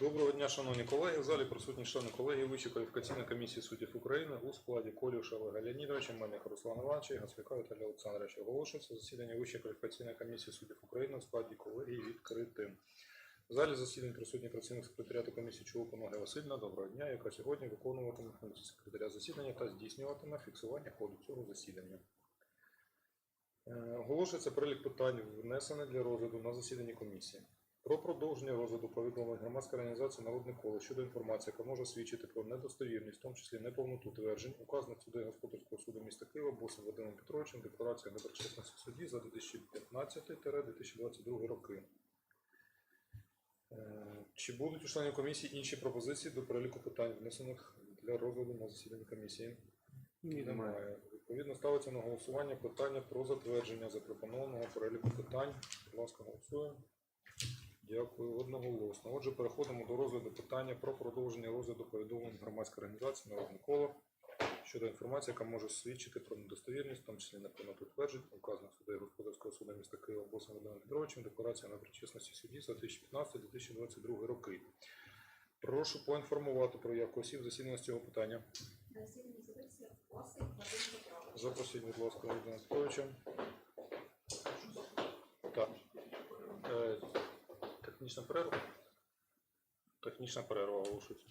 Доброго дня, шановні колеги. В залі присутні члени колегії Вищої кваліфікаційної комісії суддів України у складі Колюша Олега Леонідовича, Мельника Руслана Івановича і Гацвіка Віталія Олександровича. Оголошується засідання Вищої кваліфікаційної комісії суддів України у складі колегії відкритим. В залі засідань присутні працівник секретаріату комісії Чулука Магія Васильівна. Доброго дня, яка сьогодні виконуватиме функції секретаря засідання та здійснюватиме фіксування ходу цього засідання. Е, Оголошується перелік питань, внесених для розгляду на засіданні комісії. Про продовження розгляду повідомлень громадської організації Народне коло щодо інформації, яка може свідчити про недостовірність, в тому числі неповноту тверджень, указаних суди господарського суду міста Києва Босом Вадимом Петровичем, декларація недоброчесності судді за 2015-2022 роки. Е, Чи будуть у членів комісії інші пропозиції до переліку питань, внесених для розгляду на засіданні комісії? Ні, Немає. Відповідно, ставиться на голосування питання про затвердження запропонованого переліку питань. Будь ласка, голосуємо. Дякую одноголосно. Отже, переходимо до розгляду питання про продовження розгляду повідомлень громадської організації Народне коло щодо інформації, яка може свідчити про недостовірність, в тому числі неповноту тверджень, указаних судей господарського суду міста Києва Босом Володимиром Петровичем, декларація на причесності судді за 2015-2022 роки. Прошу поінформувати про явку осіб засідання з цього питання. Запросіть, будь ласка, Володимира Петровича. Так. Технічна перерва? Технічна перерва оголошується.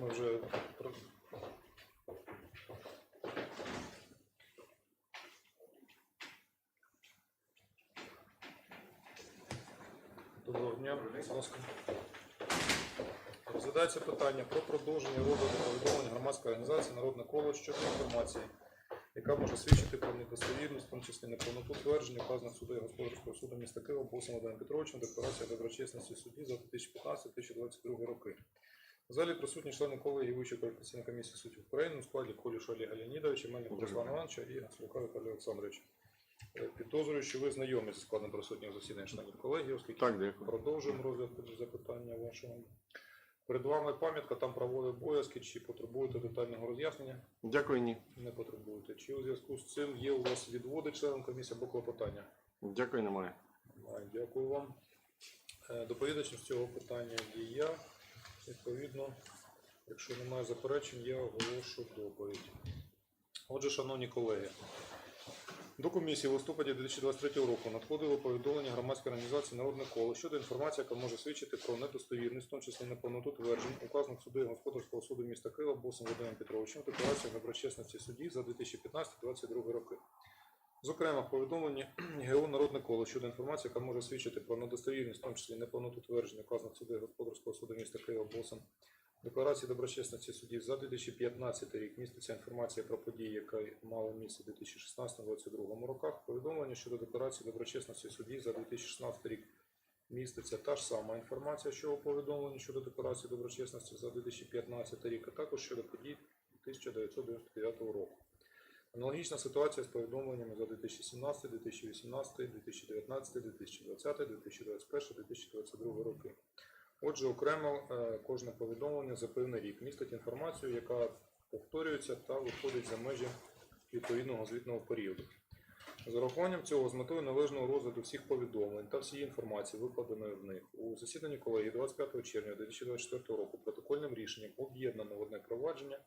Ми вже Доброго дня, будь ласка. Розглядається питання про продовження розгляду повідомлень громадської організації Народне коло щодо інформації, яка може свідчити про недостовірність, в тому числі неповноту тверджень, указаних судей господарського суду Володимиром Петровичем, декларація доброчесності судді за 2015-2022 роки. В залі присутні члени колегії Вищої кваліфікаційної комісії суддів України у складі Коліша Олега Леонідовича, Мельника Руслана Івановича і Гацелюка Віталія Олександровича. Е, Підозрюю, що ви знайомі зі складом присутніх засідань членів колегії, оскільки Так, дякую. продовжуємо розгляд запитання вашого. Перед вами пам'ятка, там правові обов'язки, чи потребуєте детального роз'яснення? Дякую, ні. Не потребуєте. Чи у зв'язку з цим є у вас відводи членам комісії або клопотання? Дякую, немає. Немає. Дякую вам. Е, Доповідачем з цього питання є я. Відповідно, якщо немає заперечень, я оголошу доповідь. Отже, шановні колеги, до комісії в листопаді 2023 року надходило повідомлення громадської організації Народне коло щодо інформації, яка може свідчити про недостовірність, в тому числі неповноту тверджень, указаних судей господарського суду міста Києва Босом Володимиром Петровичем, декларація доброчесності судді за 2015-2022 роки. Зокрема, в повідомленні ГО Народне коло щодо інформації, яка може свідчити про недостовірність, в тому числі неповноту тверджень, указаних судей господарського суду міста Києва Босом, декларації доброчесності судді за 2015 рік міститься інформація про події, яка мала місце у 2016-2022 роках. Повідомлення щодо декларації доброчесності судді за 2016 рік міститься та ж сама інформація, що у повідомленні щодо декларації доброчесності за 2015 рік, а також щодо подій 1999 року. Аналогічна ситуація з повідомленнями за 2017, 2018, 2019, 2020, 2021, 2022 роки. Отже, окремо е, кожне повідомлення за певний рік містить інформацію, яка повторюється та виходить за межі відповідного звітного періоду. З урахуванням цього з метою належного розгляду всіх повідомлень та всієї інформації, викладеної в них, у засіданні колегії 25 червня 2024 року протокольним рішенням об'єднано в одне провадження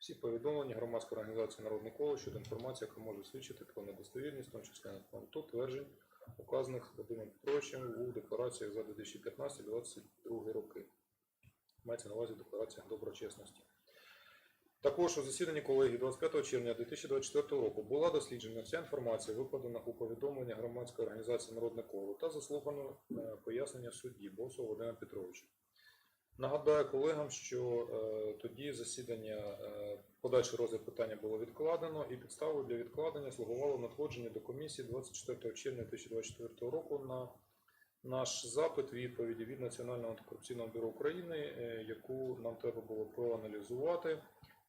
всі повідомлення громадської організації Народне коло щодо інформації, яка може свідчити про недостовірність, в тому числі на тверджень, указаних Вадимом Петровичем у деклараціях за 2015-2022 роки. Мається на увазі деклараціях доброчесності. Також у засіданні колегії 25 червня 2024 року була досліджена вся інформація, викладена у повідомлення громадської організації Народне коло та заслухано е, пояснення судді Босова Володимира Петровича. Нагадаю колегам, що е, тоді засідання, е, подальший розгляд питання було відкладено, і підставою для відкладення слугувало надходження до комісії 24 червня 2024 року на наш запит відповіді від Національного антикорупційного бюро України, е, яку нам треба було проаналізувати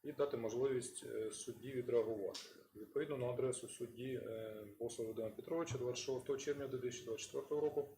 і дати можливість судді відреагувати. Відповідно на адресу судді Босова Володимира Петровича 26 червня 2024 року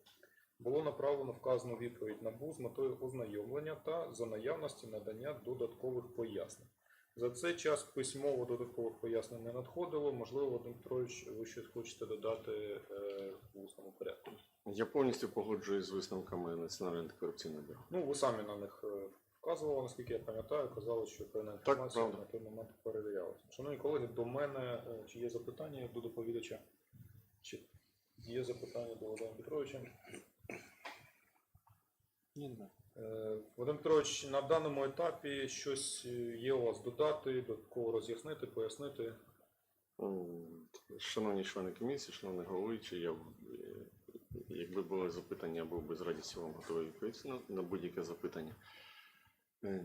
було направлено вказану відповідь НАБУ з метою ознайомлення та за наявності надання додаткових пояснень. За цей час письмово додаткових пояснень не надходило. Можливо, Вадим Петрович, ви щось хочете додати е, в усному порядку. Я повністю погоджуюсь з висновками Національного антикорупційного бюро. Ну, ви самі на них е, вказували, наскільки я пам'ятаю, казали, що певна інформація правда. на той момент перевірялася. Шановні колеги, до мене е, чи є запитання до доповідача? Чи є запитання до Володимира Петровича? Ні, не. Е, Вадим Петрович, на даному етапі щось е, є у вас додати, додатково роз'яснити, пояснити. Шановні члени комісії, шановний головуючий, я, е, якби були запитання, я був би з радістю вам готовий відповісти на, на будь-яке запитання. Е,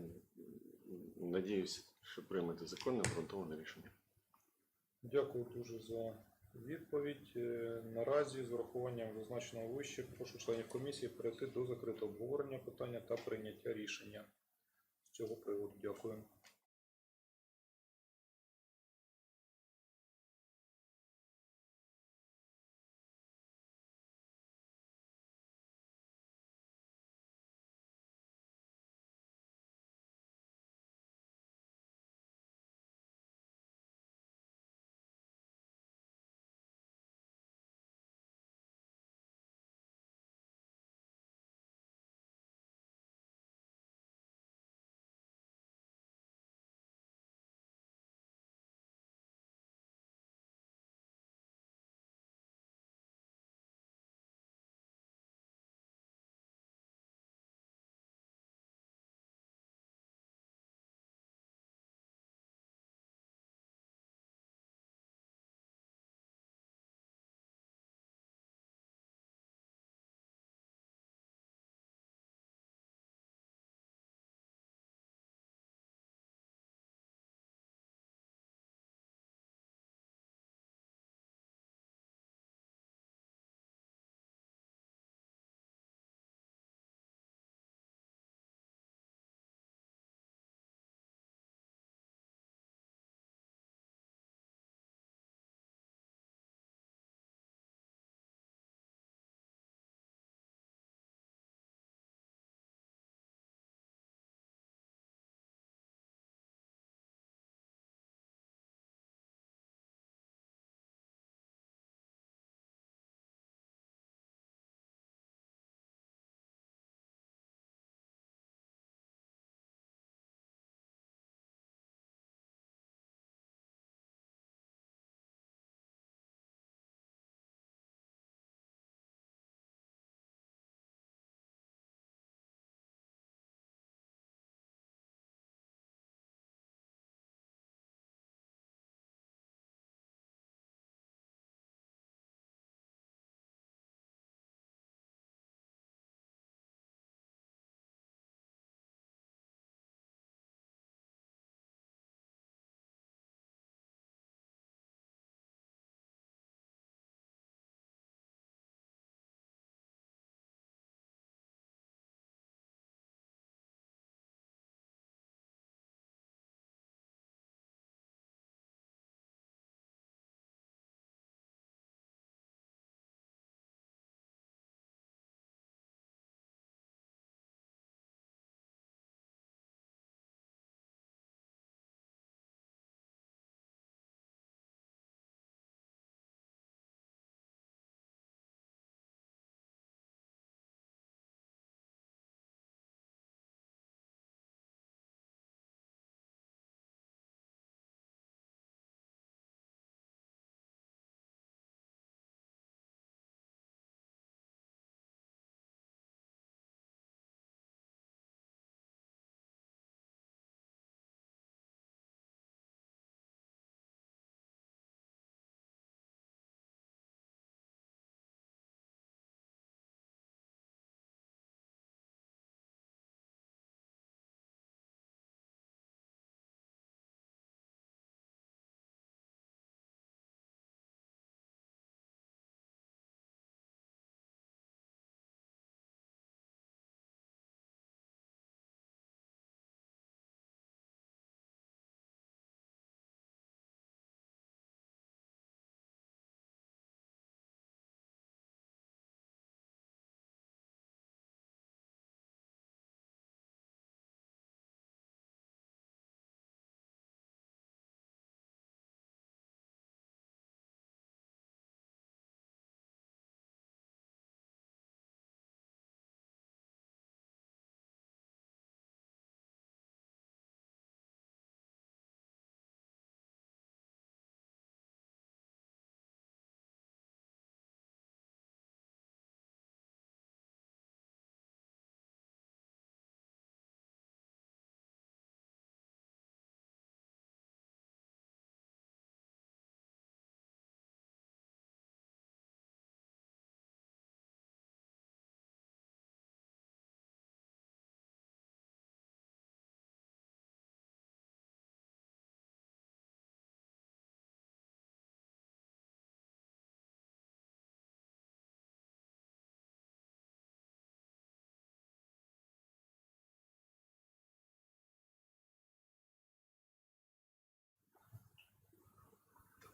Надіюсь, що приймете законне обґрунтоване рішення. Дякую дуже за відповідь. Е, Наразі з урахуванням зазначеного вище прошу членів комісії перейти до закритого обговорення питання та прийняття рішення з цього приводу. Дякую.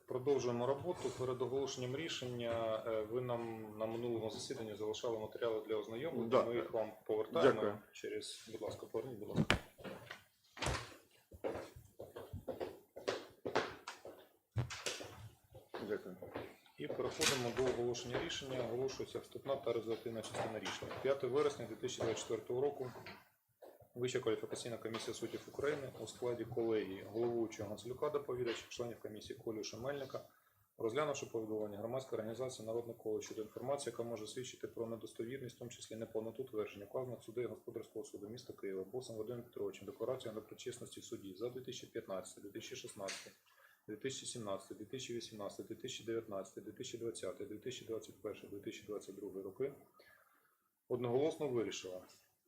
Продовжуємо роботу. Перед оголошенням рішення е, ви нам на минулому засіданні залишали матеріали для ознайомлення. Да. Ми їх вам повертаємо Дякую. через, будь ласка, поверніть, будь ласка. Дякую. І переходимо до оголошення рішення. Оголошується вступна та результативна частина рішення. 5 вересня 2024 року Вища кваліфікаційна комісія суддів України у складі колегії головуючого Ганслюка доповідач, членів комісії Колюша Мельника, розглянувши повідомлення громадської організації Народне коло щодо інформації, яка може свідчити про недостовірність, в тому числі неповноту твердження, вказаних судей господарського суду міста Києва, босом Вадимом Петровичем, декларацію на причесності судді за 2015, 2016, 2017, 2018, 2019, 2020, 2021, 2022 роки одноголосно вирішила.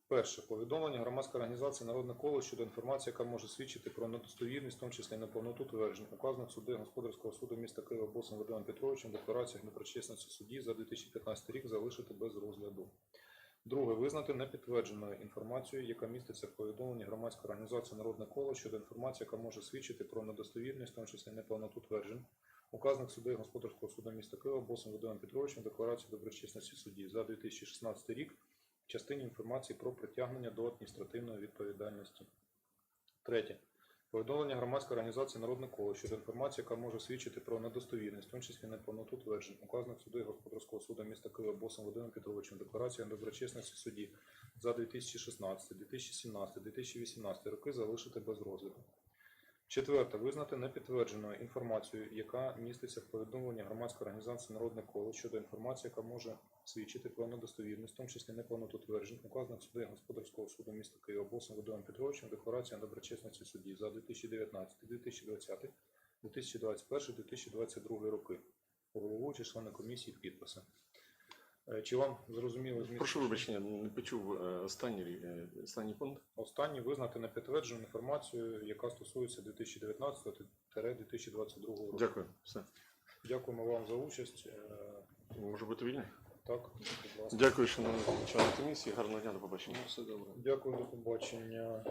Перше. Повідомлення громадської організації Народне коло щодо інформації, яка може свідчити про недостовірність, в тому числі неповноту тверджень, указаних суди Господарського суду міста Києва Босом Вадимом Петровичем, деклараціях непричесності судді за 2015 рік залишити без розгляду. Друге. Визнати непідтвердженою інформацію, яка міститься в повідомленні громадської організації Народне коло щодо інформації, яка може свідчити про недостовірність, в тому числі неповноту тверджень, указаних судей Господарського суду міста Києва Босом Вадимом Петровичем, декларації доброчесності судді за 2016 рік частині інформації про притягнення до адміністративної відповідальності. Третє. Повідомлення громадської організації Народне коло щодо інформації, яка може свідчити про недостовірність, в тому числі неповноту тверджень, указаних судей Господарського суду міста Києва Босом Володимиром Петровичем, декларація доброчесності судді за 2016, 2017, 2018 роки залишити без розгляду. Четверте. Визнати непідтвердженою інформацію, яка міститься в повідомленні громадської організації Народне коло щодо інформації, яка може свідчити про недостовірність, в тому числі неповноту тверджень, указаних судей Господарського суду міста Києва Босом Володимиром Петровичем, декларація доброчесності судді за 2019, 2020, 2021, 2022 роки. Головуючі члени комісії підписи. Е, Чи вам зрозуміло зміст? Прошу вибачення, не почув е, останній, е, останній пункт. Останнє визнати непідтверджену інформацію, яка стосується 2019-2022 року. Дякую. Все. Дякуємо вам за участь. Може бути вільний? Так, будь ласка. Дякую, шановні члени комісії. Гарного дня, до побачення. Все добре. Дякую, до побачення.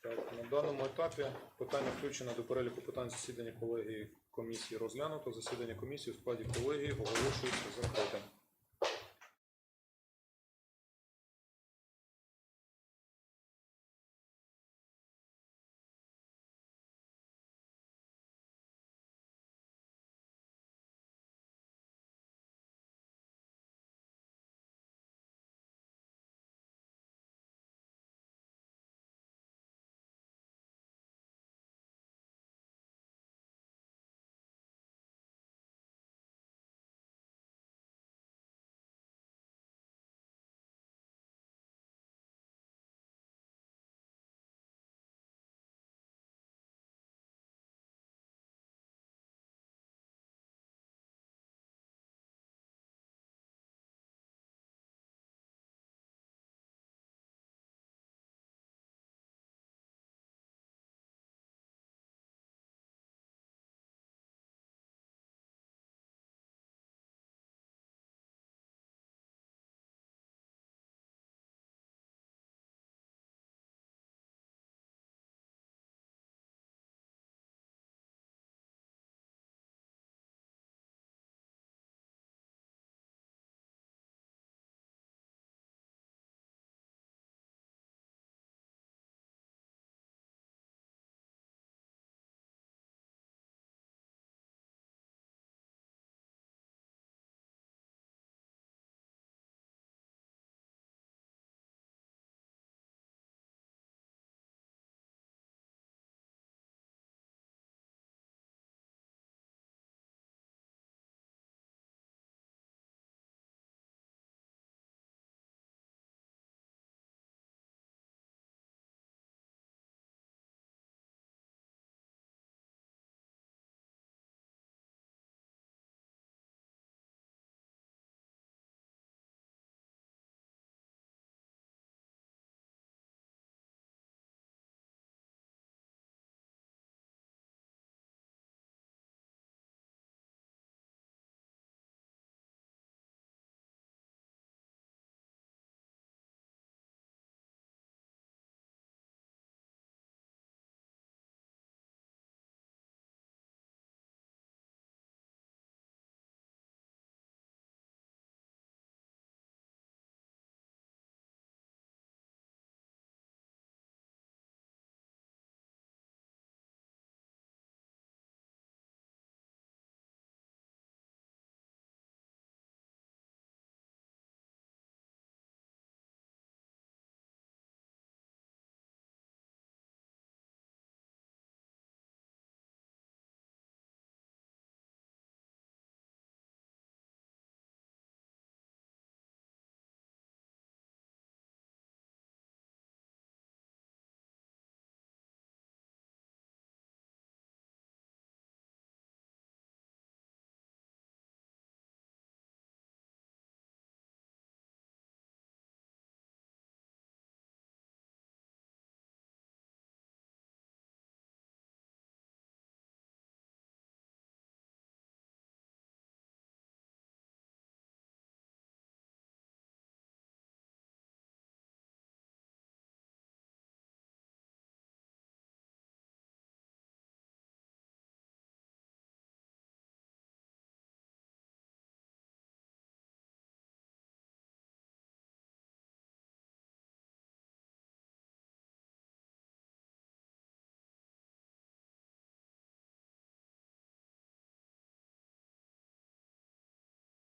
Так, на даному етапі питання включено до переліку питань засідання колегії комісії розглянуто. Засідання комісії у складі колегії оголошується закритим.